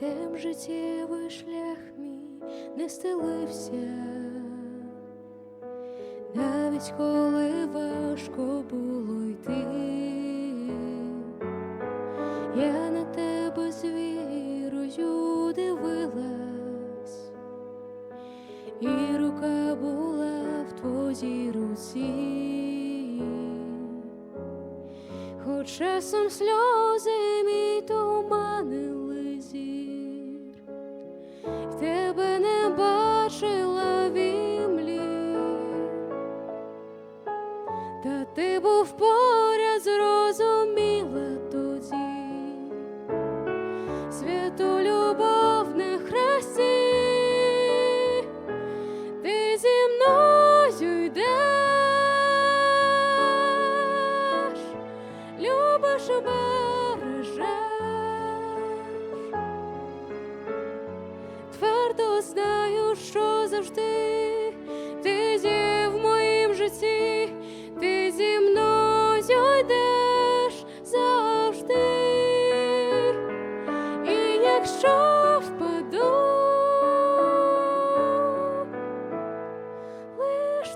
Тем життєвий шлях мій не стелився, навіть коли важко було йти, я на тебе з вірою дивилась, і рука була в твоїй руці, хоч часом сльози мій туманили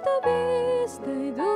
tu bijis, tai tu.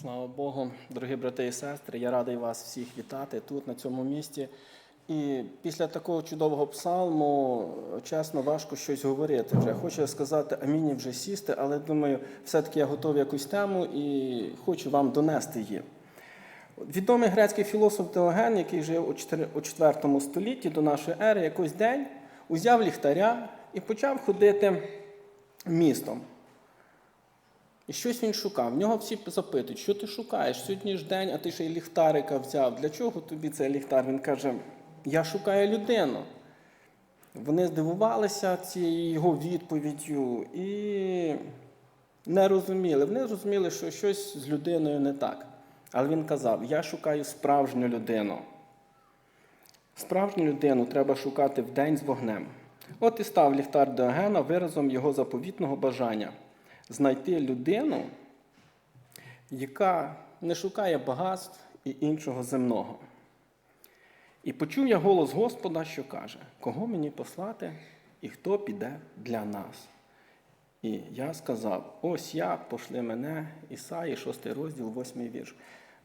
Слава Богу, дорогі брати і сестри, я радий вас всіх вітати тут, на цьому місці. І після такого чудового псалму, чесно, важко щось говорити вже. Хочу сказати і вже сісти, але думаю, все-таки я готовий якусь тему і хочу вам донести її. Відомий грецький філософ Теоген, який жив у 4 у 4 столітті до нашої ери, якось день узяв ліхтаря і почав ходити містом. І щось він шукав. В нього всі запитують, що ти шукаєш? Сьогодні ж день, а ти ще й ліхтарика взяв. Для чого тобі цей ліхтар? Він каже: Я шукаю людину. Вони здивувалися цією його відповіддю і не розуміли. Вони розуміли, що щось з людиною не так. Але він казав: Я шукаю справжню людину. Справжню людину треба шукати вдень з вогнем. От і став ліхтар Диогена виразом його заповітного бажання знайти людину, яка не шукає багатств і іншого земного. І почув я голос Господа, що каже, кого мені послати і хто піде для нас. І я сказав: ось я, пошли мене, Ісаї, 6 розділ, 8 вірш.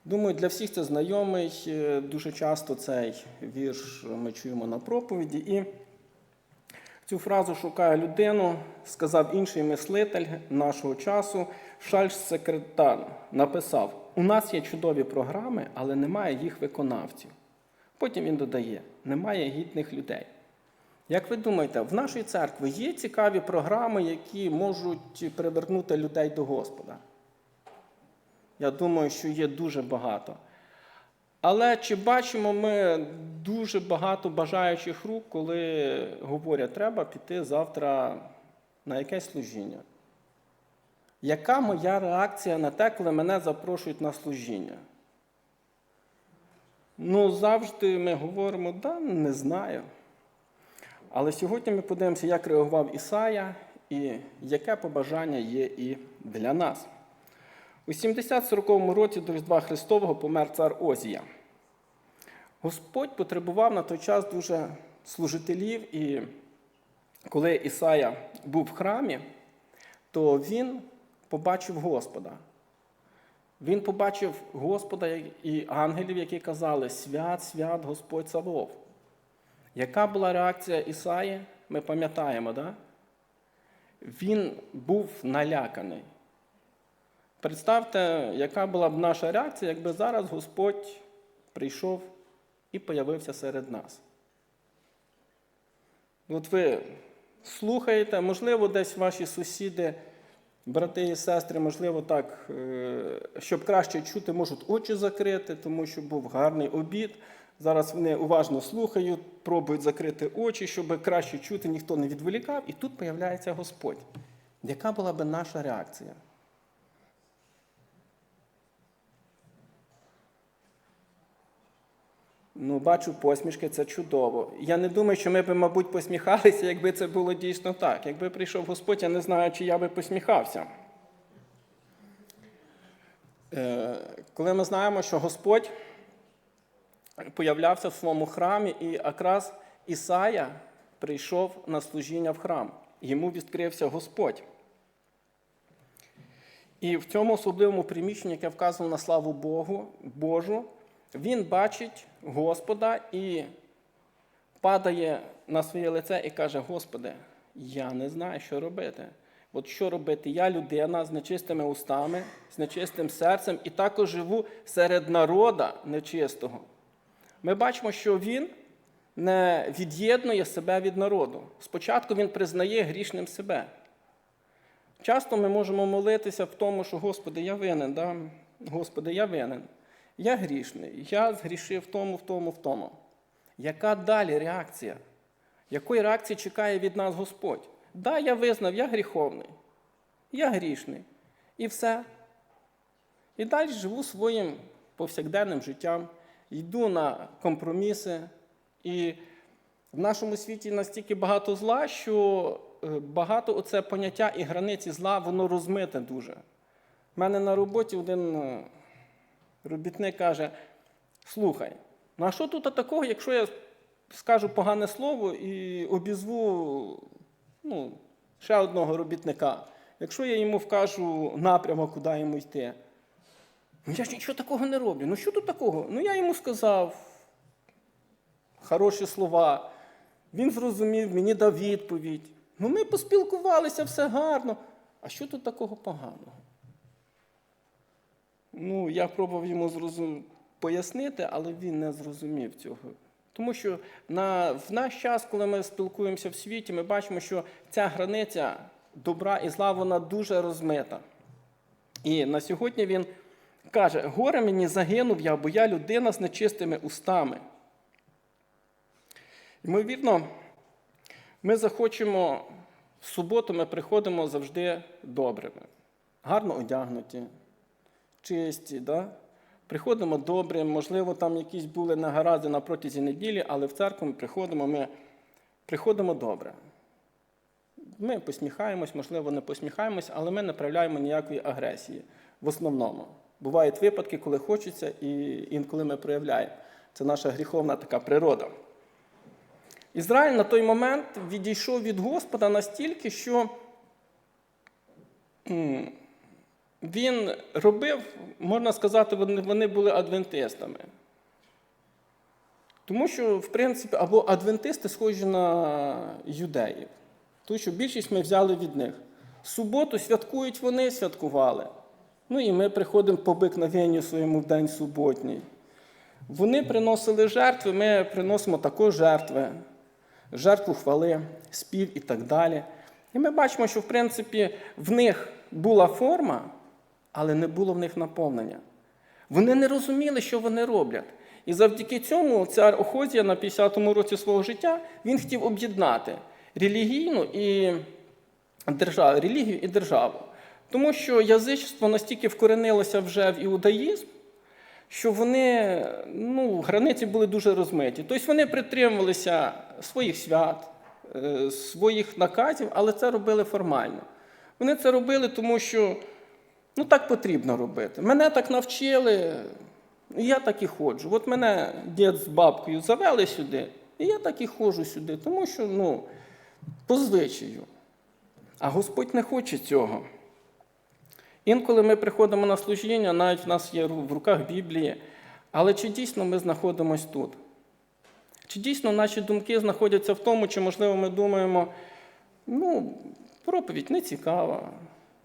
Думаю, для всіх це знайомий. Е, Дуже часто цей вірш ми чуємо на проповіді. І Цю фразу шукає людину, сказав інший мислитель нашого часу, Шальш Секретар, написав: у нас є чудові програми, але немає їх виконавців. Потім він додає: немає гідних людей. Як ви думаєте, в нашій церкві є цікаві програми, які можуть привернути людей до Господа? Я думаю, що є дуже багато. Але чи бачимо ми дуже багато бажаючих рук, коли говорять, треба піти завтра на якесь служіння? Яка моя реакція на те, коли мене запрошують на служіння? Ну, завжди ми говоримо, да, не знаю. Але сьогодні ми подивимося, як реагував Ісая і яке побажання є і для нас. У 70-40 році до Різдва Христового помер цар Озія. Господь потребував на той час дуже служителів, і коли Ісая був в храмі, то він побачив Господа. Він побачив Господа і ангелів, які казали: Свят, свят Господь Савов. Яка була реакція Ісаї? Ми пам'ятаємо, да? він був наляканий. Представте, яка була б наша реакція, якби зараз Господь прийшов і появився серед нас. От ви слухаєте, можливо, десь ваші сусіди, брати і сестри, можливо, так, е, щоб краще чути, можуть очі закрити, тому що був гарний обід. Зараз вони уважно слухають, пробують закрити очі, щоб краще чути, ніхто не відволікав, і тут появляється Господь. Яка була би наша реакція? Ну, бачу посмішки, це чудово. Я не думаю, що ми б, мабуть, посміхалися, якби це було дійсно так. Якби прийшов Господь, я не знаю, чи я би посміхався. Е, Коли ми знаємо, що Господь появлявся в своєму храмі, і якраз Ісая прийшов на служіння в храм. Йому відкрився Господь. І в цьому особливому приміщенні, яке вказано на славу Богу, Божу, він бачить Господа і падає на своє лице і каже: Господи, я не знаю, що робити. От що робити? Я людина з нечистими устами, з нечистим серцем і також живу серед народа нечистого. Ми бачимо, що він не від'єднує себе від народу. Спочатку він признає грішним себе. Часто ми можемо молитися в тому, що Господи, я винен, да? Господи, я винен. Я грішний, я згрішив в тому, в тому, в тому. Яка далі реакція? Якої реакції чекає від нас Господь? Да, я визнав, я гріховний, я грішний. І все. І далі живу своїм повсякденним життям, йду на компроміси. І в нашому світі настільки багато зла, що е, багато оце поняття і границі зла, воно розмите дуже. У мене на роботі один е, робітник каже: слухай, ну а що тут такого, якщо я скажу погане слово і обізву ну, ще одного робітника, якщо я йому вкажу напрямок, куди йому йти, ну я ж нічого такого не роблю. Ну що тут такого? Ну я йому сказав хороші слова, він зрозумів, мені дав відповідь. Ну ми поспілкувалися, все гарно. А що тут такого поганого? Ну, я пробував йому зрозум... пояснити, але він не зрозумів цього. Тому що на... в наш час, коли ми спілкуємося в світі, ми бачимо, що ця границя добра і зла, вона дуже розмита. І на сьогодні він каже: горе мені загинув я, бо я людина з нечистими устами. Ймовірно, ми захочемо в суботу, ми приходимо завжди добрими, гарно одягнуті, чисті. Да? Приходимо добре, можливо, там якісь були нагаразди на протязі неділі, але в церкву ми приходимо, ми приходимо добре. Ми посміхаємось, можливо, не посміхаємось, але ми не проявляємо ніякої агресії в основному. Бувають випадки, коли хочеться, і інколи ми проявляємо. Це наша гріховна така природа. Ізраїль на той момент відійшов від Господа настільки, що він робив, можна сказати, вони, були адвентистами. Тому що, в принципі, або адвентисти схожі на юдеїв. Тому що більшість ми взяли від них. Суботу святкують вони, святкували. Ну і ми приходимо по бикновенню своєму в день суботній. Вони приносили жертви, ми приносимо також жертви, жертву хвали, спів і так далі. І ми бачимо, що в принципі в них була форма, але не було в них наповнення. Вони не розуміли, що вони роблять. І завдяки цьому цар Охозія на 50-му році свого життя він хотів об'єднати релігійну і державу, релігію і державу. Тому що язичество настільки вкоренилося вже в іудаїзм, що вони, ну, границі були дуже розмиті. Тобто вони притримувалися своїх свят, е, своїх наказів, але це робили формально. Вони це робили, тому що ну, так потрібно робити. Мене так навчили, я так і ходжу. От мене дід з бабкою завели сюди, і я так і ходжу сюди, тому що ну, по звичаю. А Господь не хоче цього. Інколи ми приходимо на служіння, навіть в нас є в руках Біблії, але чи дійсно ми знаходимося тут? Чи дійсно наші думки знаходяться в тому, чи, можливо, ми думаємо, ну, проповідь не цікава,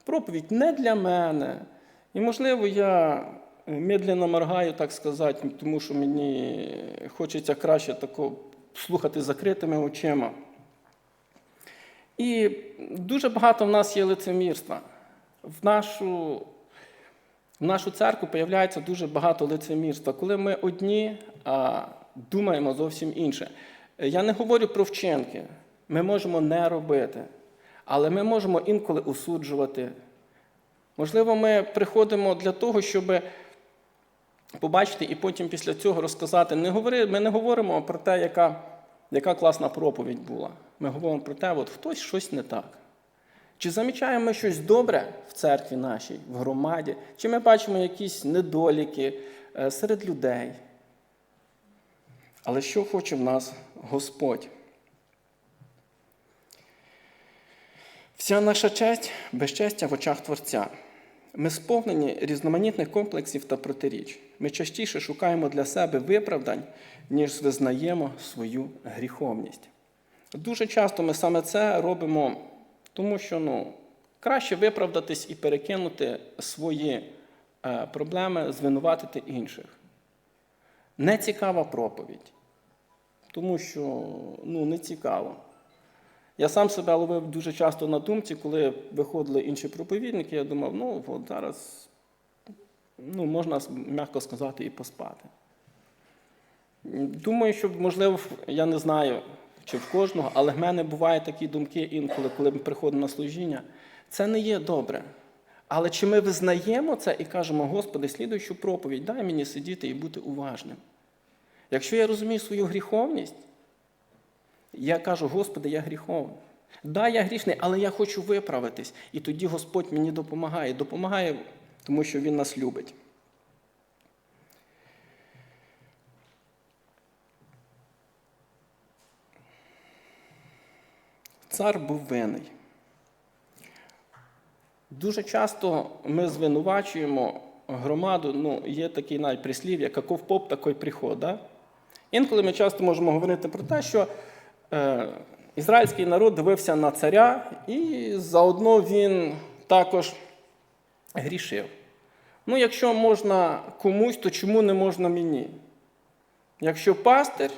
проповідь не для мене. І, можливо, я медленно моргаю, так сказати, тому що мені хочеться краще тако слухати закритими очима. І дуже багато в нас є лицемірства. В нашу, в нашу церкву появляється дуже багато лицемірства, коли ми одні, а думаємо зовсім інше. Я не говорю про вчинки. Ми можемо не робити, але ми можемо інколи осуджувати. Можливо, ми приходимо для того, щоб побачити і потім після цього розказати. Не говори, ми не говоримо про те, яка, яка класна проповідь була. Ми говоримо про те, от хтось щось не так. Чи замічаємо ми щось добре в церкві нашій, в громаді, чи ми бачимо якісь недоліки е, серед людей? Але що хоче в нас Господь? Вся наша честь безчестя в очах Творця. Ми сповнені різноманітних комплексів та протиріч. Ми частіше шукаємо для себе виправдань, ніж визнаємо свою гріховність. Дуже часто ми саме це робимо, тому що ну, краще виправдатись і перекинути свої е, проблеми, звинуватити інших. Нецікава проповідь, тому що ну, не цікаво. Я сам себе ловив дуже часто на думці, коли виходили інші проповідники, я думав, ну от зараз ну, можна, м'яко сказати, і поспати. Думаю, що, можливо, я не знаю, чи в кожного, але в мене бувають такі думки інколи, коли ми приходимо на служіння. Це не є добре. Але чи ми визнаємо це і кажемо, Господи, слідуючу проповідь, дай мені сидіти і бути уважним. Якщо я розумію свою гріховність, я кажу, Господи, я гріховний. Да, я грішний, але я хочу виправитись. І тоді Господь мені допомагає. Допомагає, тому що Він нас любить. Цар був винний. Дуже часто ми звинувачуємо громаду, ну, є такий навіть прислів'я, каков поп, такий приход. Да? Інколи ми часто можемо говорити про те, що ізраїльський народ дивився на царя, і заодно він також грішив. Ну, якщо можна комусь, то чому не можна мені? Якщо пастир,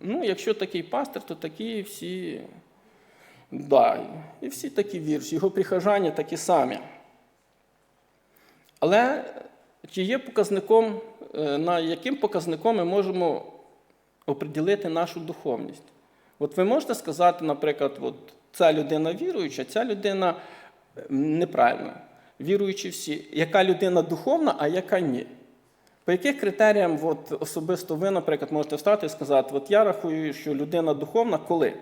ну, якщо такий пастир, то такі всі. Да, і всі такі вірші, його прихожані такі самі. Але чи є показником, е, на яким показником ми можемо оприділити нашу духовність? От ви можете сказати, наприклад, от ця людина віруюча, ця людина е, неправильна. Віруючі всі, яка людина духовна, а яка ні. По яких критеріям от, особисто ви, наприклад, можете встати і сказати, от я рахую, що людина духовна коли?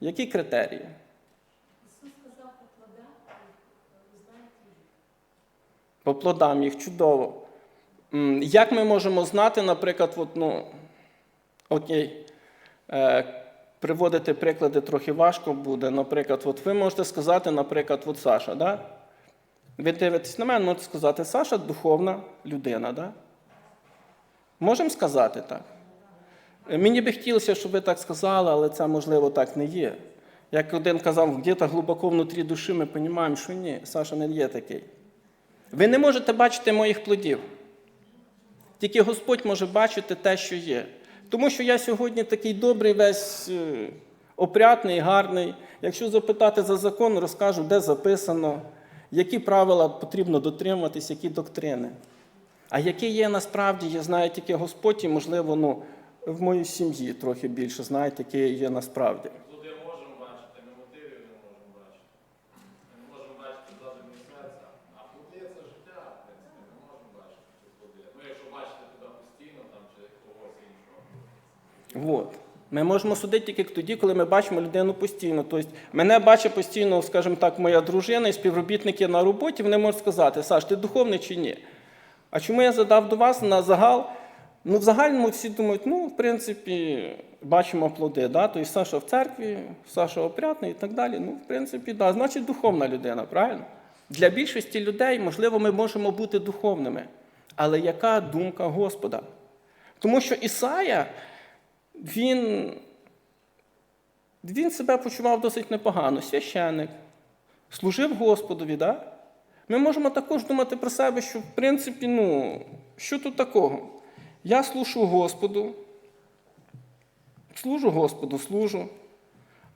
Які критерії? По плодам їх чудово. Як ми можемо знати, наприклад, от, ну, окей, е, приводити приклади трохи важко буде. Наприклад, от ви можете сказати, наприклад, от Саша, да? ви дивитесь на мене, можете сказати, Саша духовна людина. Да? Можемо сказати так? Мені би хотілося, щоб ви так сказали, але це можливо так не є. Як один казав, где-то глибоко внутрі душі ми розуміємо, що ні, Саша не є такий. Ви не можете бачити моїх плодів. Тільки Господь може бачити те, що є. Тому що я сьогодні такий добрий, весь е, опрятний, гарний. Якщо запитати за закон, розкажу, де записано, які правила потрібно дотримуватись, які доктрини. А які є насправді, я знаю тільки Господь, і, можливо, ну, в моїй сім'ї трохи більше знають, які є насправді. Плоди можемо бачити, ми мотивів не можемо бачити. Ми не можемо бачити задумі серця. А плоди це життя, в принципі, ми можемо бачити ці плоди. Ну, якщо бачите туди постійно там, чи когось іншого. От. Ми можемо судити тільки тоді, коли ми бачимо людину постійно. Тобто, мене бачить постійно, скажімо так, моя дружина і співробітники на роботі, вони можуть сказати, Саш, ти духовний чи ні? А чому я задав до вас на загал? Ну, в загальному всі думають, ну, в принципі, бачимо плоди. Да? Тобто Саша в церкві, Саша опрятний і так далі. Ну, в принципі, да. значить духовна людина, правильно? Для більшості людей, можливо, ми можемо бути духовними. Але яка думка Господа? Тому що Ісая, він, він себе почував досить непогано, священник, служив Господові. Да? Ми можемо також думати про себе, що, в принципі, ну, що тут такого? Я служу Господу, служу Господу, служу.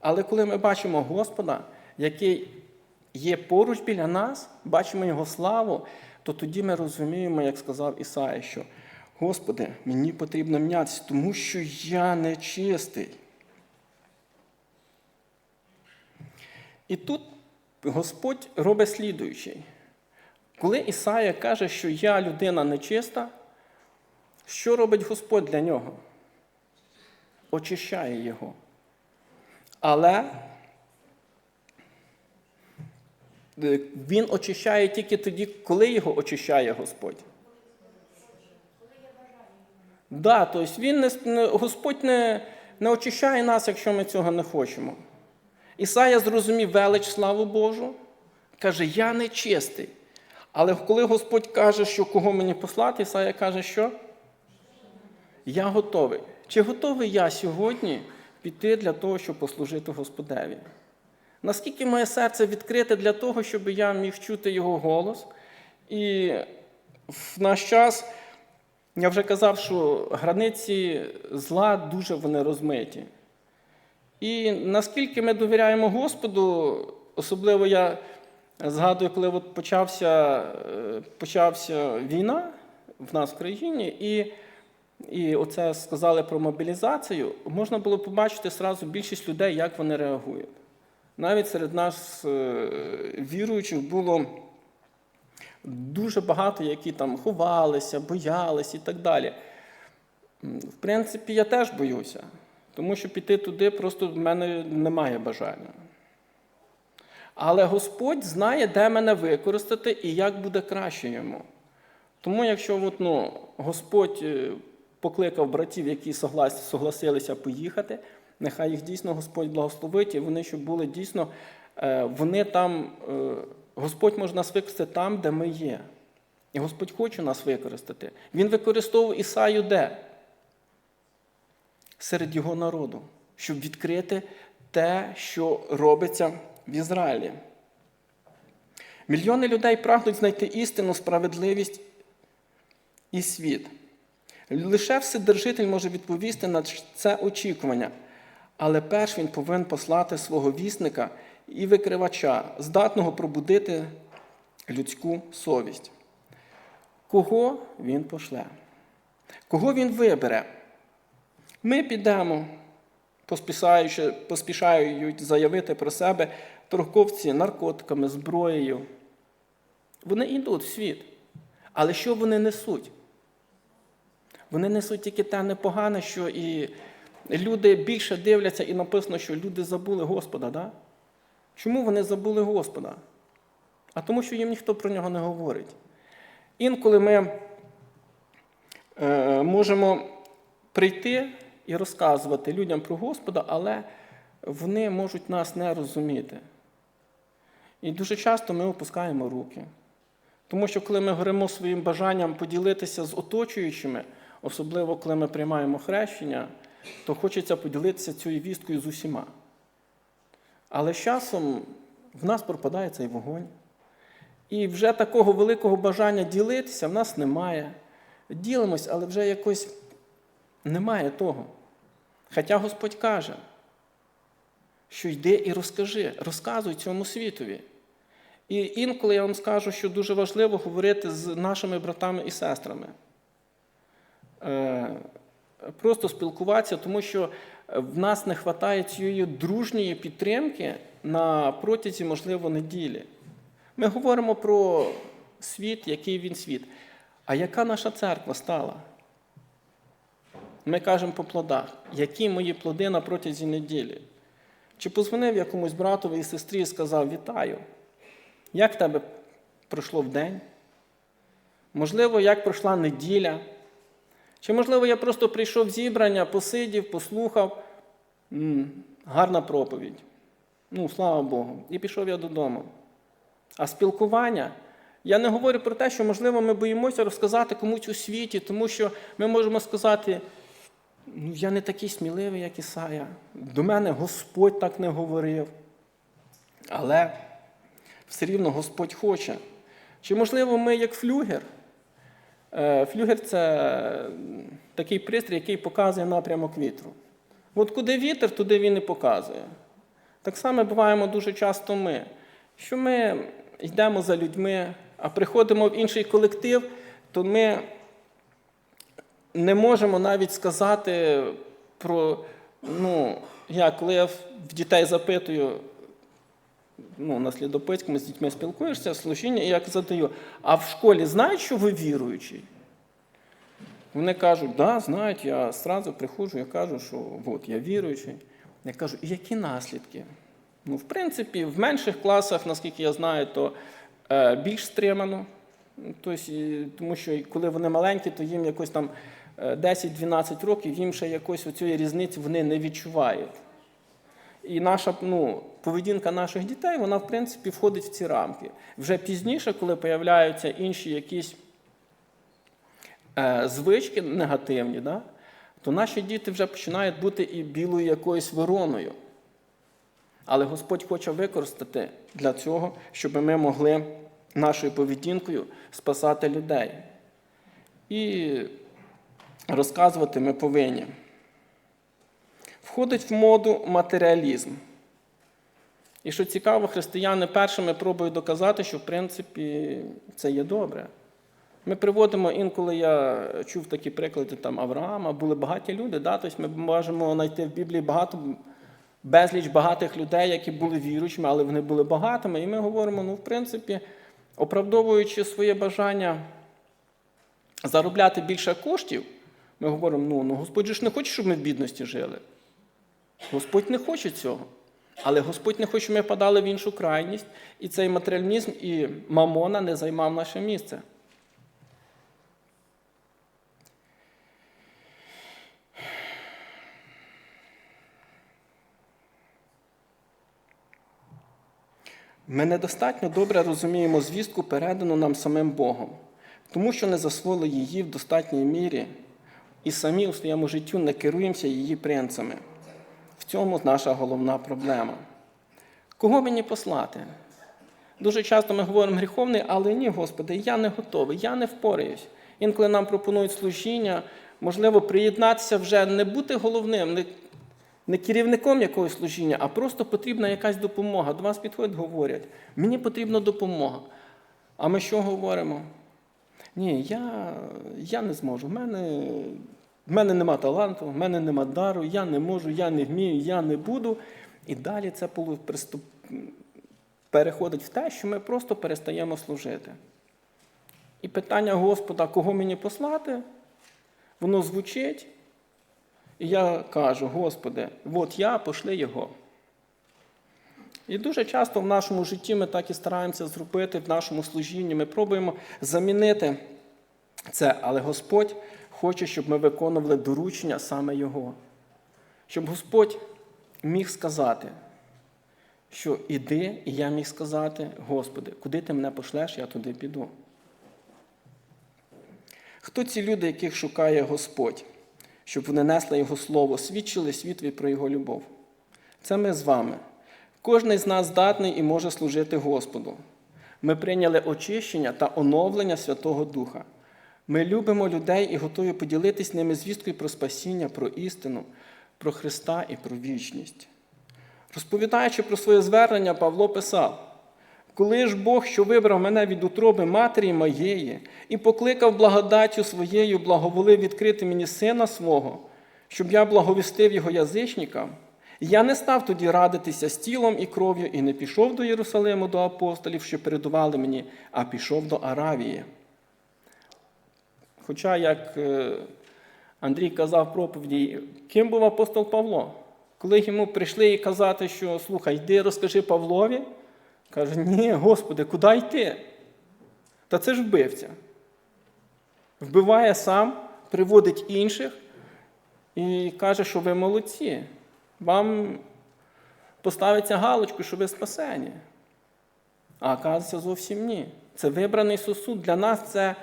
Але коли ми бачимо Господа, який є поруч біля нас, бачимо Його славу, то тоді ми розуміємо, як сказав Ісая, що Господи, мені потрібно мінятися, тому що я нечистий. І тут Господь робить слідуючий. Коли Ісая каже, що я людина нечиста, що робить Господь для нього? Очищає його. Але він очищає тільки тоді, коли його очищає Господь. Да, тобто він не, Господь не, не очищає нас, якщо ми цього не хочемо. Ісая зрозумів велич славу Божу, каже, я не чистий. Але коли Господь каже, що кого мені послати, Ісая каже, що? Я готовий. Чи готовий я сьогодні піти для того, щоб послужити Господеві? Наскільки моє серце відкрите для того, щоб я міг чути Його голос? І в наш час я вже казав, що границі зла дуже вони розмиті. І наскільки ми довіряємо Господу, особливо я згадую, коли от почався, е, почався війна в нас в країні, і, і оце сказали про мобілізацію, можна було побачити сразу більшість людей, як вони реагують. Навіть серед нас е, віруючих було дуже багато, які там ховалися, боялися і так далі. В принципі, я теж боюся, тому що піти туди просто в мене немає бажання. Але Господь знає, де мене використати і як буде краще йому. Тому, якщо от, ну, Господь е, покликав братів, які соглас- согласилися поїхати, нехай їх дійсно Господь благословить, і вони щоб були дійсно, е, вони там, е, Господь може нас використати там, де ми є. І Господь хоче нас використати. Він використовував Ісаю де? Серед його народу, щоб відкрити те, що робиться в Ізраїлі. Мільйони людей прагнуть знайти істину, справедливість і світ. Лише Вседержитель може відповісти на це очікування, але перш він повинен послати свого вісника і викривача, здатного пробудити людську совість. Кого він пошле? Кого він вибере? Ми підемо, поспішають заявити про себе торговці наркотиками, зброєю. Вони йдуть в світ. Але що вони несуть? Вони несуть тільки те непогане, що і люди більше дивляться, і написано, що люди забули Господа. Да? Чому вони забули Господа? А тому, що їм ніхто про нього не говорить. Інколи ми е, можемо прийти і розказувати людям про Господа, але вони можуть нас не розуміти. І дуже часто ми опускаємо руки. Тому що коли ми говоримо своїм бажанням поділитися з оточуючими, особливо коли ми приймаємо хрещення, то хочеться поділитися цією вісткою з усіма. Але з часом в нас пропадає цей вогонь. І вже такого великого бажання ділитися в нас немає. Ділимось, але вже якось немає того. Хоча Господь каже, що йди і розкажи, розказуй цьому світові. І інколи я вам скажу, що дуже важливо говорити з нашими братами і сестрами. Е, Просто спілкуватися, тому що в нас не вистачає цієї дружньої підтримки на протязі, можливо, неділі. Ми говоримо про світ, який він світ. А яка наша церква стала? Ми кажемо по плодах, які мої плоди на протязі неділі. Чи позвонив якомусь братові і сестрі і сказав: Вітаю! Як в тебе пройшло в день? Можливо, як пройшла неділя? Чи, можливо, я просто прийшов в зібрання, посидів, послухав. Гарна проповідь. Ну, слава Богу. І пішов я додому. А спілкування, я не говорю про те, що, можливо, ми боїмося розказати комусь у світі, тому що ми можемо сказати, ну, я не такий сміливий, як Ісая. До мене Господь так не говорив. Але все рівно Господь хоче. Чи, можливо, ми як флюгер? Е, Флюгер це такий пристрій, який показує напрямок вітру. От куди вітер, туди він і показує. Так само буваємо дуже часто ми, що ми йдемо за людьми, а приходимо в інший колектив, то ми не можемо навіть сказати про, ну, я коли я в дітей запитую, ну, на Слідопитському з дітьми спілкуєшся, служіння, і я задаю, а в школі знають, що ви віруючий? Вони кажуть, да, знають, я одразу приходжу, я кажу, що от, я віруючий. Я кажу, і які наслідки? Ну, в принципі, в менших класах, наскільки я знаю, то е, більш стримано. Тобто, тому що коли вони маленькі, то їм якось там е, 10-12 років, їм ще якось оцієї різниці вони не відчувають. І наша ну, поведінка наших дітей, вона, в принципі, входить в ці рамки. Вже пізніше, коли появляються інші якісь е, звички негативні, да, то наші діти вже починають бути і білою якоюсь вороною. Але Господь хоче використати для цього, щоб ми могли нашою поведінкою спасати людей. І розказувати ми повинні. Входить в моду матеріалізм. І що цікаво, християни першими пробують доказати, що в принципі це є добре. Ми приводимо інколи я чув такі приклади там Авраама, були багаті люди, да? тобто ми можемо знайти в Біблії багато, безліч багатих людей, які були віруючими, але вони були багатими. І ми говоримо, ну, в принципі, оправдовуючи своє бажання заробляти більше коштів, ми говоримо, ну, ну Господь ж не хоче, щоб ми в бідності жили. Господь не хоче цього. Але Господь не хоче, щоб ми подали в іншу крайність, і цей матеріалізм і мамона не займав наше місце. Ми недостатньо добре розуміємо звістку, передану нам самим Богом, тому що не засвоїли її в достатній мірі і самі у своєму життю не керуємося її принципами. В цьому наша головна проблема. Кого мені послати? Дуже часто ми говоримо гріховний, але ні, Господи, я не готовий, я не впораюсь. Інколи нам пропонують служіння, можливо, приєднатися вже не бути головним, не, не керівником якогось служіння, а просто потрібна якась допомога. До вас підходять, говорять, мені потрібна допомога. А ми що говоримо? Ні, я, я не зможу. В мене, в мене нема таланту, в мене нема дару, я не можу, я не вмію, я не буду. І далі це переходить в те, що ми просто перестаємо служити. І питання Господа, кого мені послати, воно звучить. І я кажу, Господи, от я, пошли його. І дуже часто в нашому житті ми так і стараємося зробити в нашому служінні. Ми пробуємо замінити це, але Господь хоче, щоб ми виконували доручення саме Його. Щоб Господь міг сказати, що іди, і я міг сказати, Господи, куди ти мене пошлеш, я туди піду. Хто ці люди, яких шукає Господь? щоб вони несли Його Слово, свідчили світові про Його любов. Це ми з вами. Кожний з нас здатний і може служити Господу. Ми прийняли очищення та оновлення Святого Духа. Ми любимо людей і готові поділитись ними звісткою про спасіння, про істину, про Христа і про вічність. Розповідаючи про своє звернення, Павло писав: коли ж Бог, що вибрав мене від утроби матері моєї, і покликав благодаттю своєю, благоволив відкрити мені сина свого, щоб я благовістив його язичникам, я не став тоді радитися з тілом і кров'ю, і не пішов до Єрусалиму до апостолів, що передували мені, а пішов до Аравії. Хоча, як е, Андрій казав в проповіді, ким був апостол Павло? Коли йому прийшли і казати, що слухай, йди розкажи Павлові, каже, ні, Господи, куди йти? Та це ж вбивця. Вбиває сам, приводить інших і каже, що ви молодці. Вам поставиться галочку, що ви спасені. А оказується, зовсім ні. Це вибраний сосуд. Для нас це,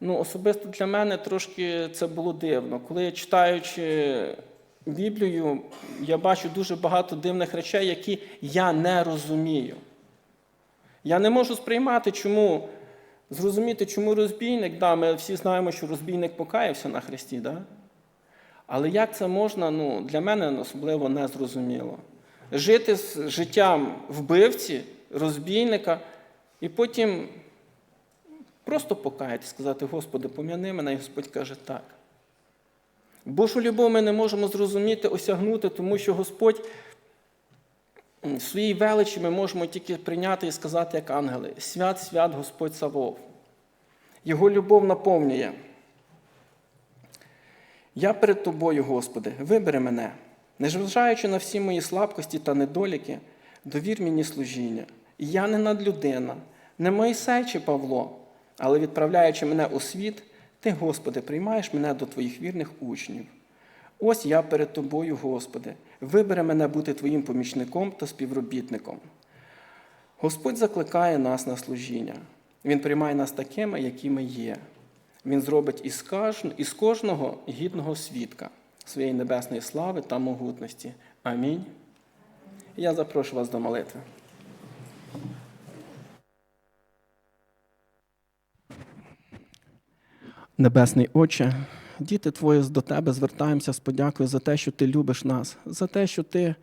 ну, особисто для мене трошки це було дивно. Коли читаючи Біблію, я бачу дуже багато дивних речей, які я не розумію. Я не можу сприймати, чому, зрозуміти, чому розбійник, да, ми всі знаємо, що розбійник покаявся на Христі, да? але як це можна, ну, для мене особливо не зрозуміло. Жити з життям вбивці, розбійника, і потім просто покаятися, сказати, Господи, пом'яни мене, і Господь каже так. Божу любов ми не можемо зрозуміти, осягнути, тому що Господь в своїй величі ми можемо тільки прийняти і сказати, як ангели: свят, свят Господь Савов. Його любов наповнює. Я перед тобою, Господи, вибери мене, незважаючи на всі мої слабкості та недоліки, довір мені служіння. Я не надлюдина, не Моїсей чи Павло, але відправляючи мене у світ, ти, Господи, приймаєш мене до Твоїх вірних учнів. Ось я перед Тобою, Господи, вибери мене бути Твоїм помічником та співробітником. Господь закликає нас на служіння. Він приймає нас такими, які ми є. Він зробить із кожного гідного свідка своєї небесної слави та могутності. Амінь. Я запрошую вас до молитви. Небесний Отче, діти Твої до Тебе звертаємося з подякою за те, що Ти любиш нас, за те, що Ти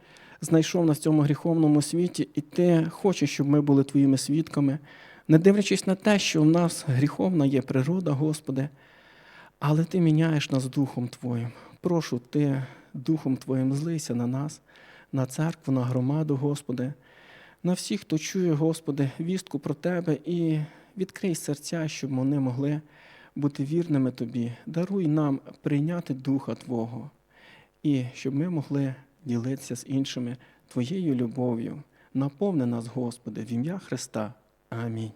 знайшов нас в цьому гріховному світі, і Ти хочеш, щоб ми були Твоїми свідками, не дивлячись на те, що в нас гріховна є природа, Господи, але Ти міняєш нас Духом Твоїм. Прошу Ти, Духом Твоїм, злийся на нас, на церкву, на громаду, Господи, на всіх, хто чує, Господи, вістку про Тебе і відкрий серця, щоб вони могли бути вірними Тобі. Даруй нам прийняти Духа Твого, і щоб ми могли ділитися з іншими Твоєю любов'ю. Наповни нас, Господи, в ім'я Христа. Амінь.